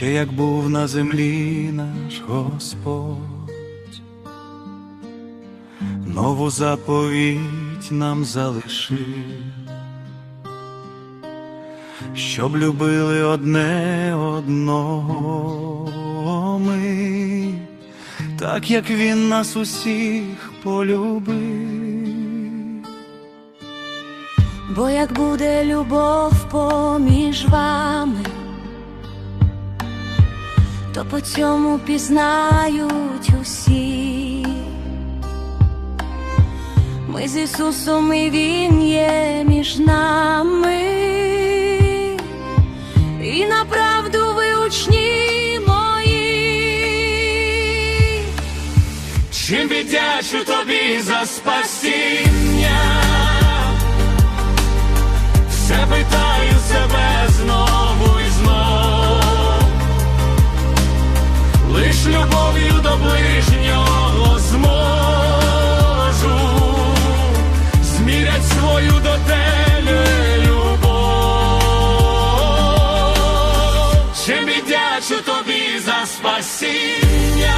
ще як був на землі наш Господь, нову заповідь нам залишив, щоб любили одне одного ми, так як він нас усіх полюбив. Бо як буде любов поміж вами, то по цьому пізнають усі. Ми з Ісусом і Він є між нами, і направду ви учні мої. Чим віддячу тобі за спасіння? Все питаю спасіння?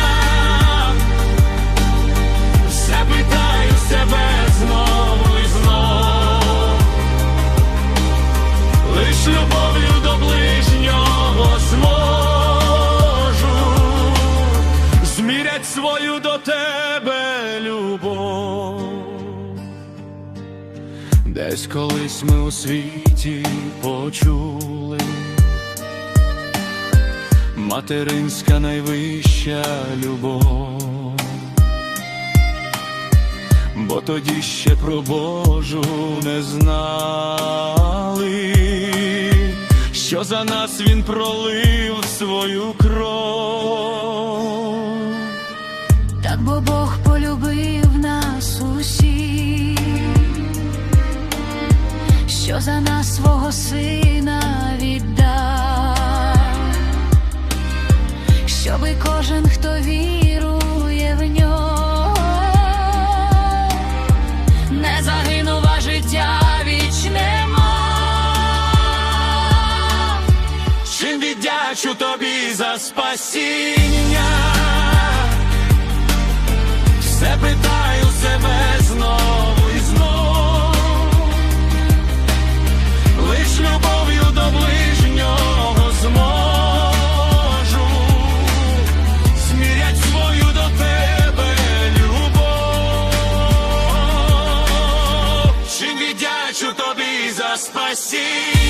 Все питаю себе знову і знов. Лиш любов'ю до ближнього зможу змірять свою до тебе любов. Десь колись ми у світі почули. Материнська найвища любов бо тоді ще про Божу не знали, що за нас він пролив свою кров. Так бо Бог полюбив нас усіх, що за нас свого сина Чим тобі за спасіння? Все питаю себе знову і знов. Лиш любов'ю до ближнього зможу змірять свою до тебе любов. Чим віддячу тобі за спасіння?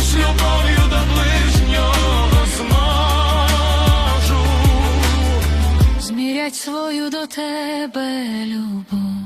Лиш любов'ю до ближнього зможу Змірять свою до тебе любов.